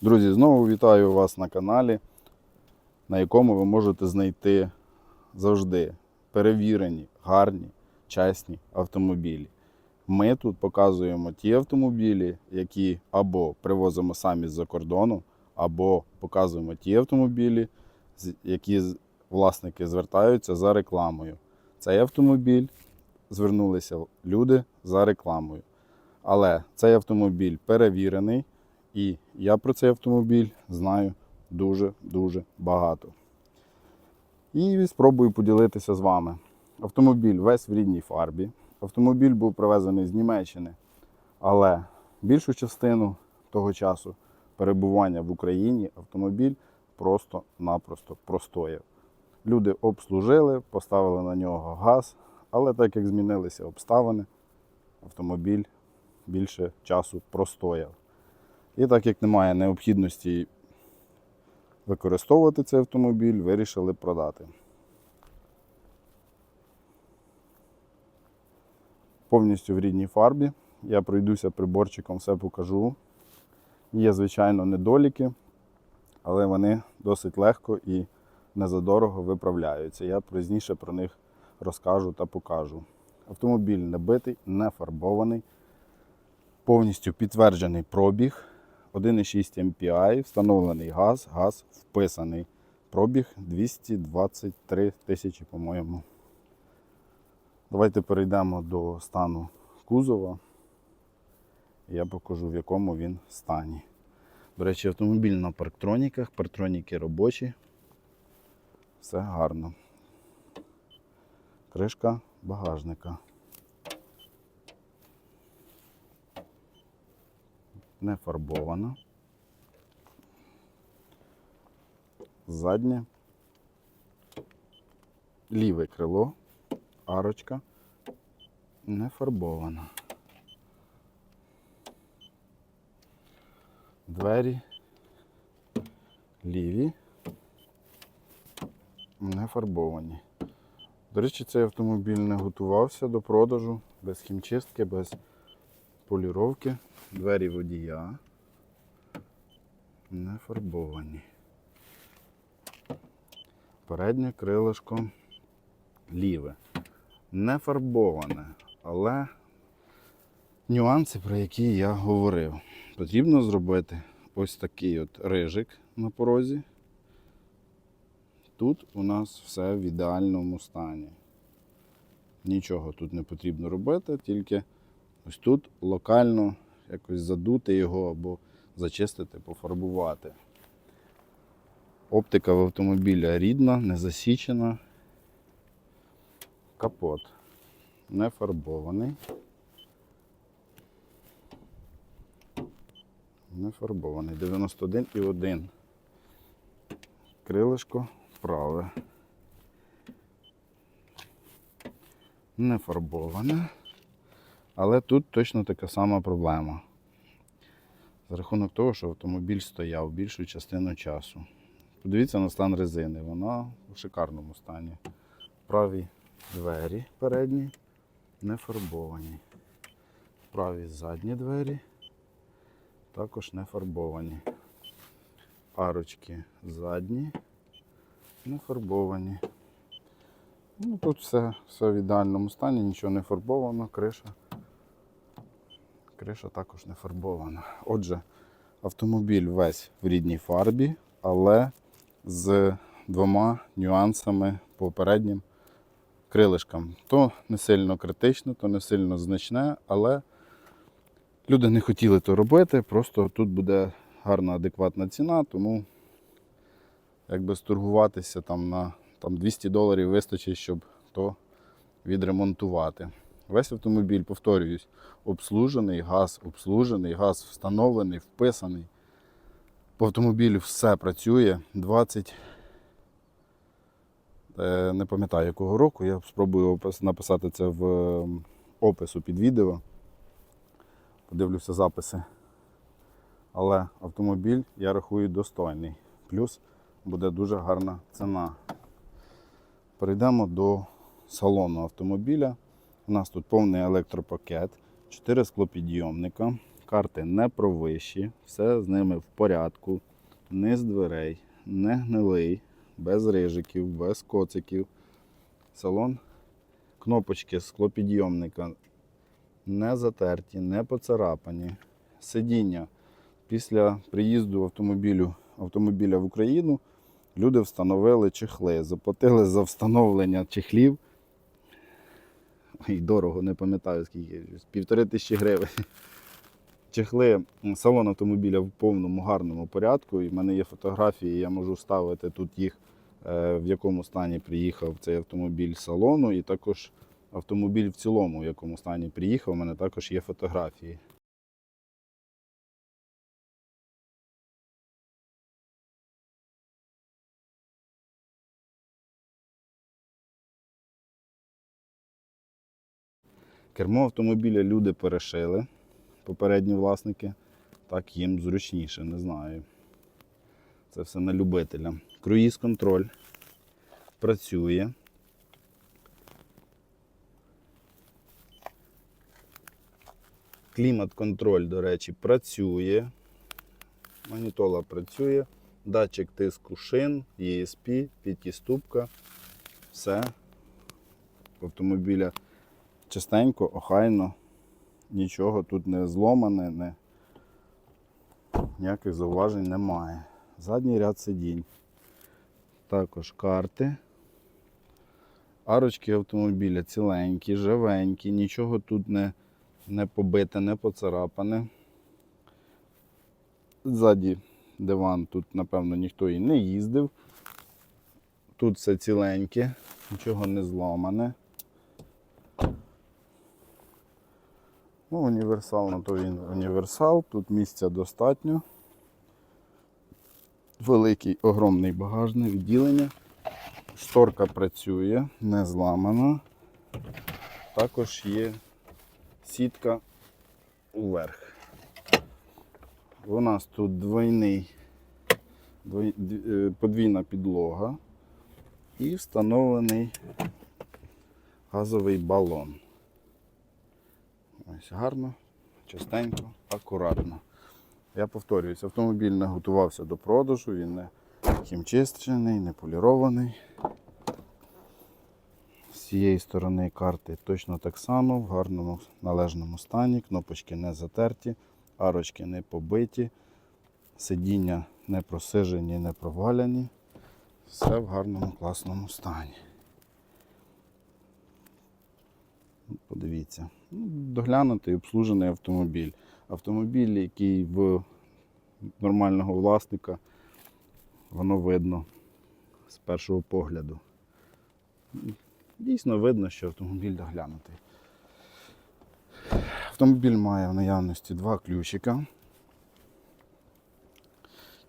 Друзі, знову вітаю вас на каналі, на якому ви можете знайти завжди перевірені, гарні, чесні автомобілі. Ми тут показуємо ті автомобілі, які або привозимо самі з-за кордону, або показуємо ті автомобілі, які власники звертаються за рекламою. Цей автомобіль звернулися люди за рекламою. Але цей автомобіль перевірений, і я про цей автомобіль знаю дуже-дуже багато. І спробую поділитися з вами. Автомобіль весь в рідній фарбі. Автомобіль був привезений з Німеччини, але більшу частину того часу перебування в Україні автомобіль просто-напросто простояв. Люди обслужили, поставили на нього газ, але так як змінилися обставини, автомобіль більше часу простояв. І так як немає необхідності використовувати цей автомобіль, вирішили продати. Повністю в рідній фарбі. Я пройдуся приборчиком, все покажу. Є, звичайно, недоліки, але вони досить легко і незадорого виправляються. Я пізніше про них розкажу та покажу. Автомобіль не битий, не фарбований, повністю підтверджений пробіг. 1,6 MPI, встановлений газ, газ вписаний. Пробіг 223 тисячі, по-моєму. Давайте перейдемо до стану кузова. Я покажу, в якому він стані. До речі, автомобіль на парктроніках, парктроніки робочі. Все гарно. Кришка багажника. Не фарбована. Заднє. Ліве крило, арочка не фарбована. Двері ліві не фарбовані. До речі, цей автомобіль не готувався до продажу без хімчистки, без поліровки. Двері водія не фарбовані. Переднє крилишко ліве. Не фарбоване, але нюанси, про які я говорив. Потрібно зробити ось такий от рижик на порозі. Тут у нас все в ідеальному стані. Нічого тут не потрібно робити, тільки ось тут локально якось задути його або зачистити, пофарбувати. Оптика в автомобіля рідна, не засічена. Капот не фарбований. Не фарбований. 91,1. Крилишко праве. Не фарбоване. Але тут точно така сама проблема. За рахунок того, що автомобіль стояв більшу частину часу. Подивіться на стан резини, вона в шикарному стані. Праві двері передні не фарбовані. Праві задні двері також не фарбовані. Арочки задні не фарбовані. Ну, тут все, все в ідеальному стані, нічого не фарбовано, криша. Криша також не фарбована. Отже, автомобіль весь в рідній фарбі, але з двома нюансами по переднім крилишкам. То не сильно критично, то не сильно значне, але люди не хотіли то робити. Просто тут буде гарна адекватна ціна, тому якби сторгуватися там на там 200 доларів вистачить, щоб то відремонтувати. Весь автомобіль, повторююсь, обслужений, газ обслужений, газ встановлений, вписаний. По автомобілю все працює. 20. е, Не пам'ятаю якого року. Я спробую написати це в опису під відео. Подивлюся записи. Але автомобіль, я рахую, достойний. Плюс буде дуже гарна ціна. Перейдемо до салону автомобіля. У нас тут повний електропакет, 4 склопідйомника, Карти не провищі, все з ними в порядку, низ дверей, не гнилий, без рижиків, без коциків. Салон, кнопочки склопідйомника не затерті, не поцарапані. Сидіння після приїзду автомобілю, автомобіля в Україну люди встановили чехли, заплатили за встановлення чехлів. Ой, дорого, не пам'ятаю скільки, півтори тисячі гривень. Чехли, салон автомобіля в повному гарному порядку. І в мене є фотографії, я можу ставити тут їх, е, в якому стані приїхав цей автомобіль салону, і також автомобіль в цілому, в якому стані приїхав. У мене також є фотографії. Кермо автомобіля люди перешили, попередні власники. Так їм зручніше, не знаю. Це все на любителя. Круїз контроль працює. Клімат-контроль, до речі, працює. Манітола працює. Датчик тиску шин, ESP, підтіступка. Все. Автомобіля чистенько, охайно. Нічого тут не зломане, не... ніяких зауважень немає. Задній ряд сидінь. Також карти. Арочки автомобіля ціленькі, живенькі, нічого тут не, не побите, не поцарапане. Ззаді диван, тут, напевно, ніхто і не їздив. Тут все ціленьке, нічого не зламане. Ну, універсал, на то він універсал, тут місця достатньо. Великий огромний багажне відділення. Шторка працює, не зламана. Також є сітка уверх. У нас тут двойний, двой- е, подвійна підлога і встановлений газовий балон. Ось гарно, частенько, акуратно. Я повторююсь, автомобіль не готувався до продажу, він не хімчищений, не полірований. З цієї сторони карти точно так само, в гарному належному стані, кнопочки не затерті, арочки не побиті, сидіння не просижені, не проваляні. Все в гарному класному стані. Подивіться. Ну, Доглянутий, обслужений автомобіль. Автомобіль, який в нормального власника, воно видно з першого погляду. Дійсно видно, що автомобіль доглянутий. Автомобіль має в наявності два ключика.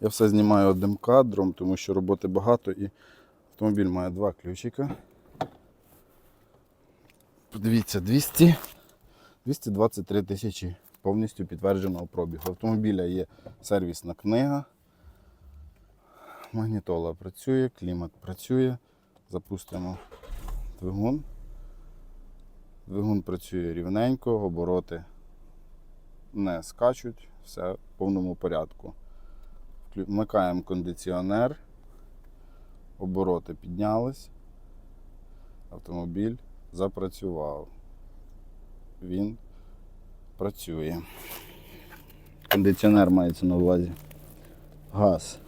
Я все знімаю одним кадром, тому що роботи багато і автомобіль має два ключика. Подивіться, 200, 223 тисячі повністю підтвердженого пробігу. Автомобіля є сервісна книга. Магнітола працює, клімат працює. Запустимо двигун. Двигун працює рівненько, обороти не скачуть, все в повному порядку. Вмикаємо кондиціонер, обороти піднялись, автомобіль запрацював. Він працює. Кондиціонер мається на увазі. Газ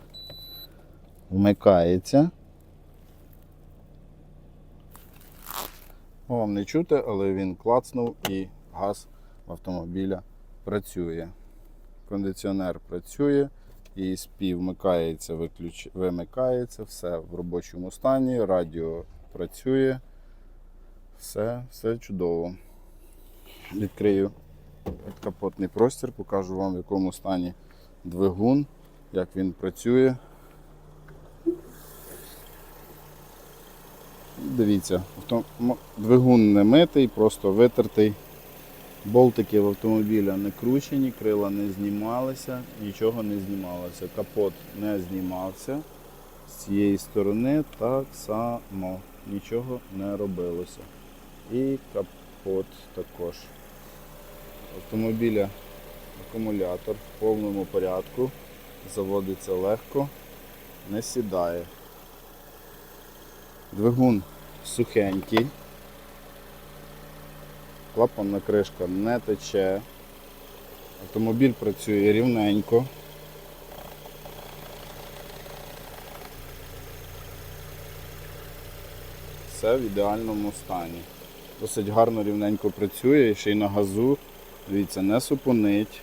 вмикається. Вам не чути, але він клацнув і газ автомобіля працює. Кондиціонер працює, ESP вмикається, виключ... вимикається, все в робочому стані, радіо працює. Все, все чудово. Відкрию капотний простір, покажу вам в якому стані двигун, як він працює. Дивіться, двигун не митий, просто витертий. Болтики в автомобіля не кручені, крила не знімалися, нічого не знімалося. Капот не знімався. З цієї сторони так само нічого не робилося. І капот також. Автомобіля Акумулятор в повному порядку. Заводиться легко, не сідає. Двигун сухенький. Клапанна кришка не тече. Автомобіль працює рівненько. Все в ідеальному стані. Досить гарно рівненько працює ще й на газу. Дивіться, не супонить.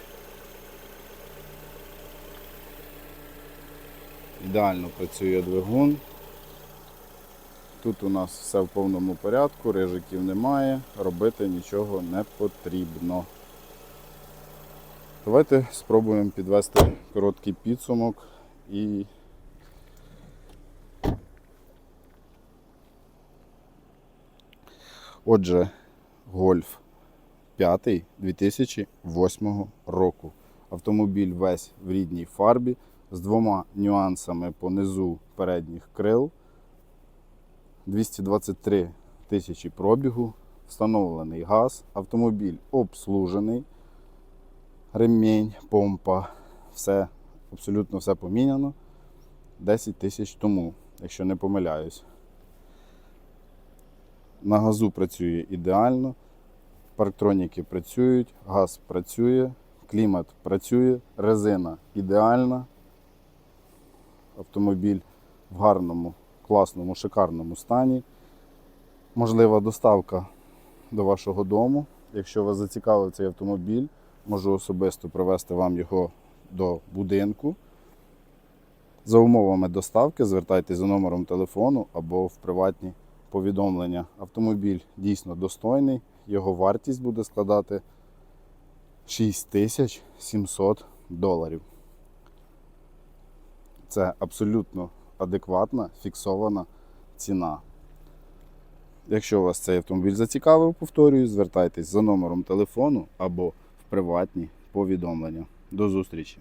Ідеально працює двигун. Тут у нас все в повному порядку, рижиків немає, робити нічого не потрібно. Давайте спробуємо підвести короткий підсумок і Отже, Гольф 5 2008 року. Автомобіль весь в рідній фарбі з двома нюансами по низу передніх крил. 223 тисячі пробігу, встановлений газ, автомобіль обслужений, ремінь, помпа, все, абсолютно все поміняно. 10 тисяч тому, якщо не помиляюсь. На газу працює ідеально, парктроніки працюють, газ працює, клімат працює, резина ідеальна. Автомобіль в гарному, класному, шикарному стані. Можлива доставка до вашого дому. Якщо вас зацікавив цей автомобіль, можу особисто привезти вам його до будинку. За умовами доставки звертайтеся за номером телефону або в приватні повідомлення. Автомобіль дійсно достойний, його вартість буде складати 6700 доларів. Це абсолютно адекватна фіксована ціна. Якщо вас цей автомобіль зацікавив, повторюю, звертайтесь за номером телефону або в приватні повідомлення. До зустрічі!